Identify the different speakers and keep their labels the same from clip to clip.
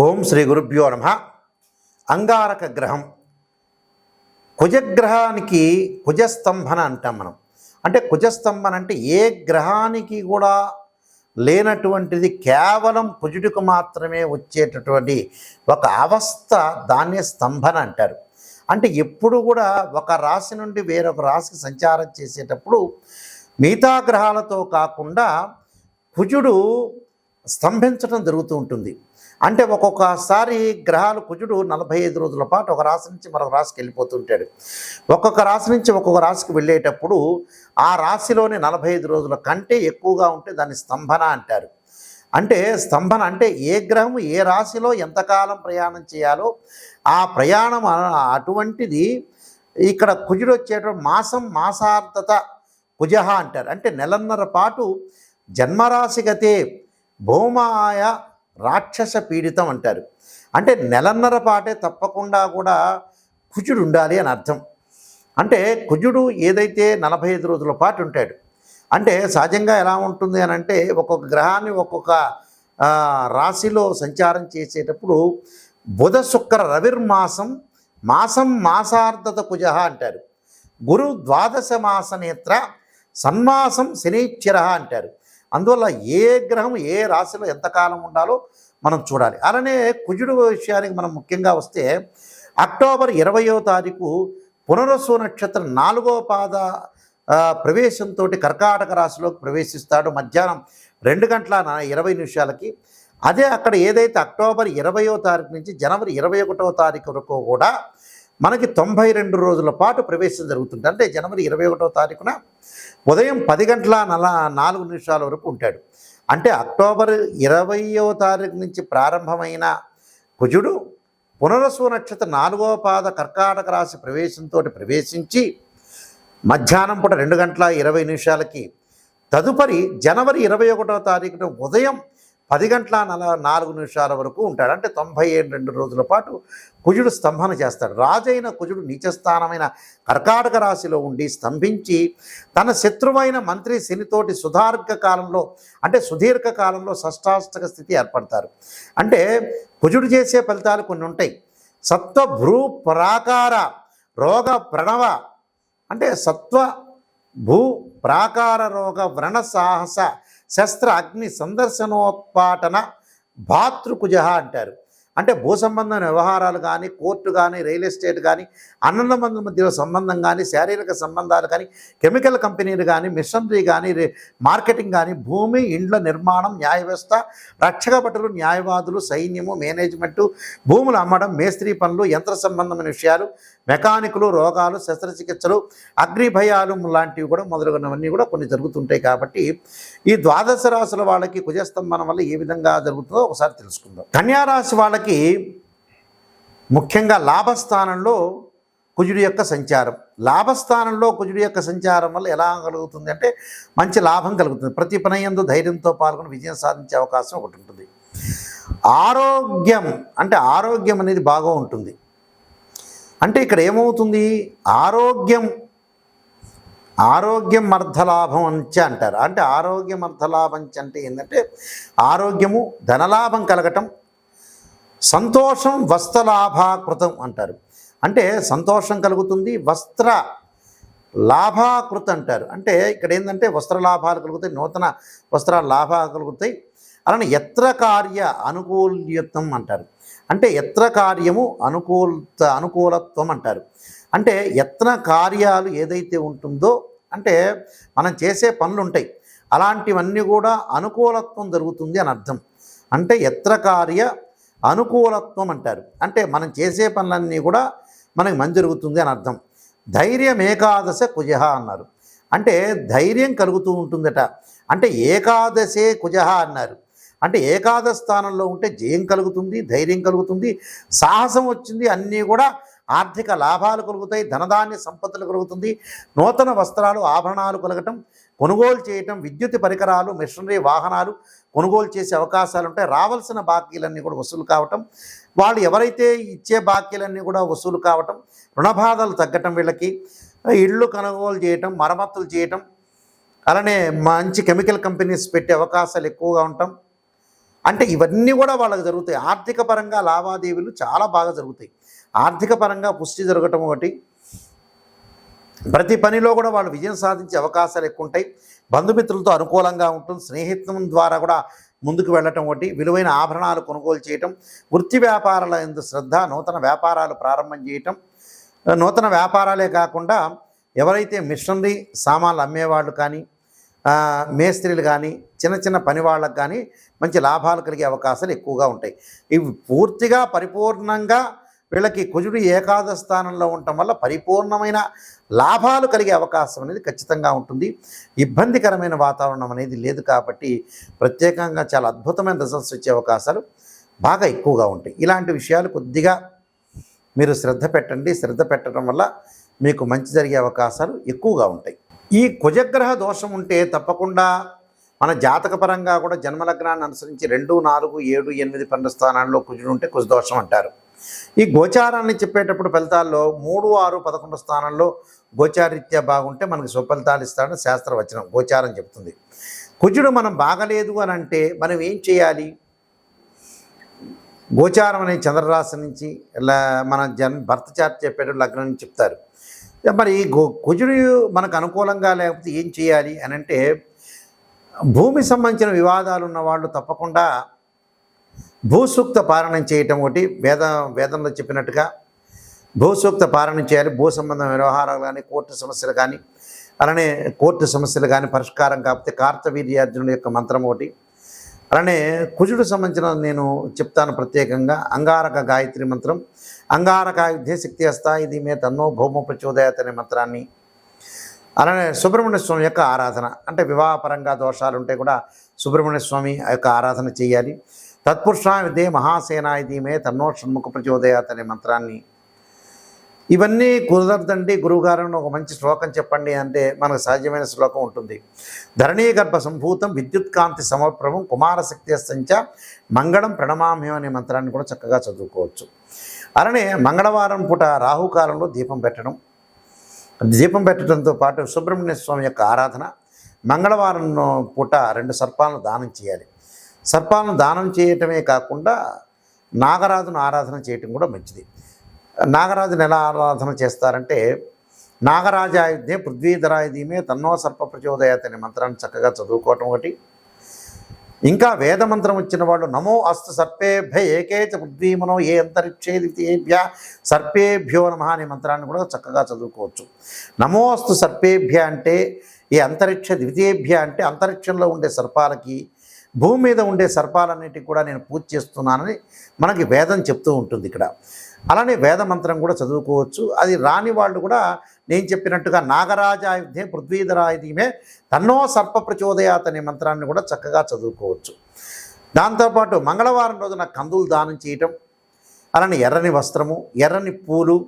Speaker 1: ఓం శ్రీ గురుభ్యో నమ. అంగారక గ్రహం. కుజగ్రహానికి కుజస్తంభన అంటాం మనం. అంటే కుజస్తంభన అంటే ఏ గ్రహానికి కూడా లేనటువంటిది కేవలం కుజుడికి మాత్రమే వచ్చేటటువంటి ఒక అవస్థ దాన్నే స్తంభన అంటారు. అంటే ఎప్పుడు కూడా ఒక రాశి నుండి వేరొక రాశికి సంచారం చేసేటప్పుడు మిగతా గ్రహాలతో కాకుండా కుజుడు స్తంభించడం జరుగుతూ ఉంటుంది. అంటే ఒక్కొక్కసారి గ్రహాలు కుజుడు నలభై ఐదు రోజుల పాటు ఒక రాశి నుంచి మరొక రాశికి వెళ్ళిపోతుంటాడు. ఒక్కొక్క రాశి నుంచి ఒక్కొక్క రాశికి వెళ్ళేటప్పుడు ఆ రాశిలోని నలభై ఐదు రోజుల కంటే ఎక్కువగా ఉంటే దాన్ని స్తంభన అంటారు. అంటే స్తంభన అంటే ఏ గ్రహం ఏ రాశిలో ఎంతకాలం ప్రయాణం చేయాలో ఆ ప్రయాణం అటువంటిది ఇక్కడ కుజుడు వచ్చేటువంటి మాసం మాసార్థత కుజహ అంటారు. అంటే నెలన్నర పాటు జన్మరాశి గతే భౌమాయ రాక్షస పీడితం అంటారు. అంటే నెలన్నర పాటే తప్పకుండా కూడా కుజుడు ఉండాలి అని అర్థం. అంటే కుజుడు ఏదైతే నలభై ఐదు రోజుల పాటు ఉంటాడు అంటే సహజంగా ఎలా ఉంటుంది అని అంటే ఒక్కొక్క గ్రహాన్ని ఒక్కొక్క రాశిలో సంచారం చేసేటప్పుడు బుధ శుక్ర రవిర్మాసం మాసం మాసార్థత కుజ అంటారు. గురు ద్వాదశ మాస నేత్ర సన్మాసం శనిశ్చర అంటారు. అందువల్ల ఏ గ్రహం ఏ రాశిలో ఎంతకాలం ఉండాలో మనం చూడాలి. అలానే కుజుడు విషయానికి మనం ముఖ్యంగా వస్తే అక్టోబర్ ఇరవయో తారీఖు పునరసు నక్షత్రం నాలుగో పాద ప్రవేశంతో కర్కాటక రాశిలోకి ప్రవేశిస్తాడు. మధ్యాహ్నం రెండు గంటల ఇరవై నిమిషాలకి. అదే అక్కడ ఏదైతే అక్టోబర్ ఇరవయో తారీఖు నుంచి జనవరి ఇరవై ఒకటో తారీఖు వరకు కూడా మనకి తొంభై రెండు రోజుల పాటు ప్రవేశం జరుగుతుంది. అంటే జనవరి ఇరవై ఒకటో తారీఖున ఉదయం పది గంటల నల నాలుగు నిమిషాల వరకు ఉంటాడు. అంటే అక్టోబర్ ఇరవయో తారీఖు నుంచి ప్రారంభమైన కుజుడు పునరసు నక్షత్ర నాలుగవ పాద కర్కాటక రాశి ప్రవేశంతో ప్రవేశించి మధ్యాహ్నం పూట రెండు గంటల ఇరవై నిమిషాలకి తదుపరి జనవరి ఇరవై ఒకటో తారీఖున ఉదయం పది గంటల నల నాలుగు నిమిషాల వరకు ఉంటాడు. అంటే తొంభై ఏడు రెండు రోజుల పాటు కుజుడు స్తంభన చేస్తాడు. రాజైన కుజుడు నీచస్థానమైన కర్కాటక రాశిలో ఉండి స్తంభించి తన శత్రువైన మంత్రి శనితోటి సుదీర్ఘ కాలంలో అంటే సుదీర్ఘ కాలంలో షష్టాష్టక స్థితి ఏర్పడతారు. అంటే కుజుడు చేసే ఫలితాలు కొన్ని ఉంటాయి. సత్వ భ్రూ ప్రాకార రోగ ప్రణవ అంటే సత్వ భూ ప్రాకార రోగ వ్రణ సాహస శస్త్ర అగ్ని సందర్శనోత్పాటన భాతృకుజ అంటారు. అంటే భూ సంబంధమైన వ్యవహారాలు కానీ కోర్టు కానీ రియల్ ఎస్టేట్ కానీ అన్నదమ్ముల మధ్యలో సంబంధం కానీ శారీరక సంబంధాలు కానీ కెమికల్ కంపెనీలు కానీ మిషనరీ కానీ మార్కెటింగ్ కానీ భూమి ఇండ్ల నిర్మాణం న్యాయ వ్యవస్థ రక్షక భటులు న్యాయవాదులు సైన్యము మేనేజ్మెంటు భూములు అమ్మడం మేస్త్రీ పనులు యంత్ర సంబంధమైన విషయాలు మెకానికులు రోగాలు శస్త్రచికిత్సలు అగ్నిభయాలు లాంటివి కూడా మొదలగునవన్నీ కూడా కొన్ని జరుగుతుంటాయి కాబట్టి ఈ ద్వాదశ రాశుల వాళ్ళకి కుజస్తంభనం వల్ల ఏ విధంగా జరుగుతుందో ఒకసారి తెలుసుకుందాం. కన్యారాశి వాళ్ళకి వాళ్ళకి ముఖ్యంగా లాభస్థానంలో కుజుడి యొక్క సంచారం. లాభస్థానంలో కుజుడి యొక్క సంచారం వల్ల ఎలా కలుగుతుంది అంటే మంచి లాభం కలుగుతుంది. ప్రతి పనయందు ధైర్యంతో పాల్గొని విజయం సాధించే అవకాశం ఒకటి ఉంటుంది. ఆరోగ్యం అంటే ఆరోగ్యం అనేది బాగా ఉంటుంది. అంటే ఇక్కడ ఏమవుతుంది? ఆరోగ్యం ఆరోగ్యం అర్థలాభం అంచ అంటారు. అంటే ఆరోగ్యం అర్థలాభం చ అంటే ఏంటంటే ఆరోగ్యము ధనలాభం కలగటం సంతోషం వస్త్రలాభాకృతం అంటారు. అంటే సంతోషం కలుగుతుంది వస్త్ర లాభాకృత అంటారు. అంటే ఇక్కడ ఏంటంటే వస్త్ర లాభాలు కలుగుతాయి నూతన వస్త్ర లాభాలు కలుగుతాయి. అలానే ఎత్ర కార్య అనుకూల్యత్వం అంటారు. అంటే ఎత్ర కార్యము అనుకూలత అనుకూలత్వం అంటారు. అంటే యత్న కార్యాలు ఏదైతే ఉంటుందో అంటే మనం చేసే పనులు ఉంటాయి అలాంటివన్నీ కూడా అనుకూలత్వం జరుగుతుంది అని అర్థం. అంటే ఎత్ర కార్య అనుకూలత్వం అంటారు. అంటే మనం చేసే పనులన్నీ కూడా మనకి మంచి జరుగుతుంది అని అర్థం. ధైర్యం ఏకాదశ కుజహ అన్నారు. అంటే ధైర్యం కలుగుతూ ఉంటుందట. అంటే ఏకాదశే కుజహ అన్నారు. అంటే ఏకాదశ స్థానంలో ఉంటే జయం కలుగుతుంది ధైర్యం కలుగుతుంది సాహసం వచ్చింది అన్నీ కూడా ఆర్థిక లాభాలు కలుగుతాయి ధనధాన్య సంపత్తులు కలుగుతుంది నూతన వస్త్రాలు ఆభరణాలు కలగటం కొనుగోలు చేయటం విద్యుత్ పరికరాలు మిషనరీ వాహనాలు కొనుగోలు చేసే అవకాశాలు ఉంటాయి. రావాల్సిన బాకీలన్నీ కూడా వసూలు కావటం వాళ్ళు ఎవరైతే ఇచ్చే బాకీలన్నీ కూడా వసూలు కావటం రుణబాధలు తగ్గటం వీళ్ళకి ఇళ్ళు కొనుగోలు చేయటం మరమ్మతులు చేయటం అలానే మంచి కెమికల్ కంపెనీస్ పెట్టే అవకాశాలు ఎక్కువగా ఉండటం అంటే ఇవన్నీ కూడా వాళ్ళకి జరుగుతాయి. ఆర్థిక పరంగా లావాదేవీలు చాలా బాగా జరుగుతాయి. ఆర్థిక పరంగా పుష్టి జరగటం ఒకటి ప్రతి పనిలో కూడా వాళ్ళు విజయం సాధించే అవకాశాలు ఎక్కువ ఉంటాయి. బంధుమిత్రులతో అనుకూలంగా ఉంటుంది. స్నేహిత్వం ద్వారా కూడా ముందుకు వెళ్ళటం ఒకటి. విలువైన ఆభరణాలు కొనుగోలు చేయటం. వృత్తి వ్యాపారాల ఎందు శ్రద్ధ నూతన వ్యాపారాలు ప్రారంభం చేయటం. నూతన వ్యాపారాలే కాకుండా ఎవరైతే మిషనరీ సామాన్లు అమ్మేవాళ్ళు కానీ మేస్త్రీలు కానీ చిన్న చిన్న పని వాళ్ళకు కానీ మంచి లాభాలు కలిగే అవకాశాలు ఎక్కువగా ఉంటాయి. ఇవి పూర్తిగా పరిపూర్ణంగా వీళ్ళకి కుజుడు ఏకాదశ స్థానంలో ఉండటం వల్ల పరిపూర్ణమైన లాభాలు కలిగే అవకాశం అనేది ఖచ్చితంగా ఉంటుంది. ఇబ్బందికరమైన వాతావరణం అనేది లేదు కాబట్టి ప్రత్యేకంగా చాలా అద్భుతమైన రిజల్ట్స్ వచ్చే అవకాశాలు బాగా ఎక్కువగా ఉంటాయి. ఇలాంటి విషయాలు కొద్దిగా మీరు శ్రద్ధ పెట్టండి. శ్రద్ధ పెట్టడం వల్ల మీకు మంచి జరిగే అవకాశాలు ఎక్కువగా ఉంటాయి. ఈ కుజగ్రహ దోషం ఉంటే తప్పకుండా మన జాతకపరంగా కూడా జన్మలగ్నాన్ని అనుసరించి రెండు నాలుగు ఏడు ఎనిమిది పన్నెండు స్థానాల్లో కుజుడు ఉంటే కుజదోషం అంటారు. ఈ గోచారాన్ని చెప్పేటప్పుడు ఫలితాల్లో మూడు ఆరు పదకొండు స్థానంలో గోచారీత్యా బాగుంటే మనకి సుఫలితాలు ఇస్తాడని శాస్త్రవచనం గోచారం చెప్తుంది కుజుడు మనం బాగలేదు అని అంటే మనం ఏం చేయాలి? గోచారం అనే చంద్రరాశి నుంచి ఇలా మన జన్ భర్త చార్ట్ చెప్పేటప్పుడు లగ్నం నుంచి చెప్తారు. మరి ఈ గో కుజుడు మనకు అనుకూలంగా లేకపోతే ఏం చేయాలి అని అంటే భూమి సంబంధించిన వివాదాలు ఉన్న వాళ్ళు తప్పకుండా భూసూక్త పారణం చేయటం ఒకటి వేద వేదంలో చెప్పినట్టుగా భూసూక్త పారణం చేయాలి. భూ సంబంధం వ్యవహారాలు కానీ కోర్టు సమస్యలు కానీ అలానే కోర్టు సమస్యలు కానీ పరిష్కారం కాకపోతే కార్తవీర్యార్జునుడి యొక్క మంత్రం ఒకటి. అలానే కుజుడు సంబంధించిన నేను చెప్తాను ప్రత్యేకంగా అంగారక గాయత్రి మంత్రం. అంగారక యుద్ధే శక్తి హస్త ఇది మే తన్నో భౌమ ప్రచోదయాత్ అనే మంత్రాన్ని. అలానే సుబ్రహ్మణ్య స్వామి యొక్క ఆరాధన అంటే వివాహపరంగా దోషాలు ఉంటే కూడా సుబ్రహ్మణ్య స్వామి యొక్క ఆరాధన చేయాలి. తత్పురుషా విద్యే మహాసేన ఇది మే తన్నో షణ్ముఖ ప్రచోదయాత్ అనే మంత్రాన్ని. ఇవన్నీ కుదరదండి గురువుగారు ఒక మంచి శ్లోకం చెప్పండి అంటే మనకు సహజమైన శ్లోకం ఉంటుంది. ధరణీ గర్భ సంభూతం విద్యుత్ కాంతి సమప్రభం కుమారశక్తి సంచ మంగళం ప్రణమామ్యం అనే మంత్రాన్ని కూడా చక్కగా చదువుకోవచ్చు. అలానే మంగళవారం పూట రాహుకాలంలో దీపం పెట్టడం. దీపం పెట్టడంతో పాటు సుబ్రహ్మణ్య స్వామి యొక్క ఆరాధన. మంగళవారం పూట రెండు సర్పాలను దానం చేయాలి. సర్పాలను దానం చేయటమే కాకుండా నాగరాజును ఆరాధన చేయటం కూడా మంచిది. నాగరాజును ఎలా ఆరాధన చేస్తారంటే నాగరాజాయుధ్యే పృథ్వీధరాయుధ్యమే తన్నో సర్ప ప్రచోదయాత్ అనే మంత్రాన్ని చక్కగా చదువుకోవటం ఒకటి. ఇంకా వేద మంత్రం వచ్చిన వాళ్ళు నమో అస్తు సర్పేభ్య ఏకేచ పృథ్వీమనో ఏ అంతరిక్షేదిభ్య సర్పేభ్యో నమ అనే మంత్రాన్ని కూడా చక్కగా చదువుకోవచ్చు. నమో అస్తు సర్పేభ్య అంటే ఈ అంతరిక్ష ద్వితీయేభ్య అంటే అంతరిక్షంలో ఉండే సర్పాలకి భూమి మీద ఉండే సర్పాలన్నిటికీ కూడా నేను పూజ చేస్తున్నానని మనకి వేదం చెప్తూ ఉంటుంది ఇక్కడ. అలానే వేద మంత్రం కూడా చదువుకోవచ్చు. అది రాని వాళ్ళు కూడా నేను చెప్పినట్టుగా నాగరాజాయుధే పృథ్వీధరాయుధీమే తన్నో సర్ప ప్రచోదయాత్ అనే మంత్రాన్ని కూడా చక్కగా చదువుకోవచ్చు. దాంతోపాటు మంగళవారం రోజున కందులు దానం చేయటం అలానే ఎర్రని వస్త్రము ఎర్రని పూలు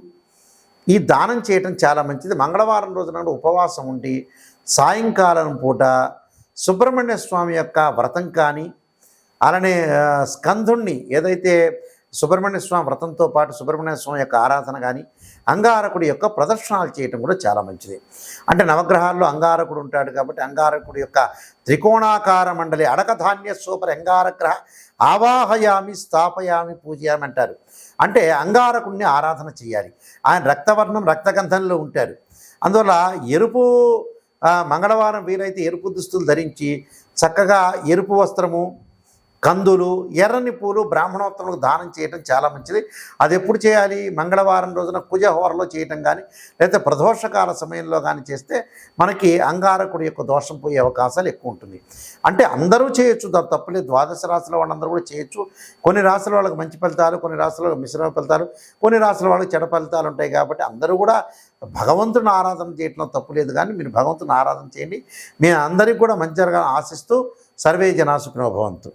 Speaker 1: ఈ దానం చేయటం చాలా మంచిది. మంగళవారం రోజున ఉపవాసం ఉండి సాయంకాలం పూట సుబ్రహ్మణ్య స్వామి యొక్క వ్రతం కానీ అలానే స్కంధుణ్ణి స్కందుణ్ణి ఏదైతే సుబ్రహ్మణ్య స్వామి వ్రతంతో పాటు సుబ్రహ్మణ్య స్వామి యొక్క ఆరాధన కానీ అంగారకుడి యొక్క ప్రదర్శనలు చేయటం కూడా చాలా మంచిది. అంటే నవగ్రహాల్లో అంగారకుడు ఉంటాడు కాబట్టి అంగారకుడి యొక్క త్రికోణాకార మండలి అడకధాన్య సూపర్ అంగారగ్రహ ఆవాహయామి స్థాపయామి పూజయామి అంటారు. అంటే అంగారకుడిని ఆరాధన చేయాలి. ఆయన రక్తవర్ణం రక్తగంధంలో ఉంటారు. అందువల్ల ఎరుపు మంగళవారం వీలైతే ఎరుపు దుస్తులు ధరించి చక్కగా ఎరుపు వస్త్రము కందులు ఎర్రని పూలు బ్రాహ్మణోత్తములకు దానం చేయటం చాలా మంచిది. అది ఎప్పుడు చేయాలి? మంగళవారం రోజున కుజహోరలో చేయటం కానీ లేకపోతే ప్రదోషకాల సమయంలో కానీ చేస్తే మనకి అంగారకుడి యొక్క దోషం పోయే అవకాశాలు ఎక్కువ ఉంటుంది. అంటే అందరూ చేయొచ్చు దాని తప్పులేదు. ద్వాదశ రాశుల వాళ్ళందరూ కూడా చేయొచ్చు. కొన్ని రాశుల వాళ్ళకి మంచి ఫలితాలు కొన్ని రాశుల వాళ్ళకి మిశ్రమ ఫలితాలు కొన్ని రాశుల వాళ్ళకి చెడ ఫలితాలు ఉంటాయి కాబట్టి అందరూ కూడా భగవంతుని ఆరాధన చేయటంలో తప్పులేదు కానీ మీరు భగవంతుని ఆరాధన చేయండి. మీ అందరికీ కూడా మంచి జరగాలని ఆశిస్తూ సర్వే జనా భవంతు.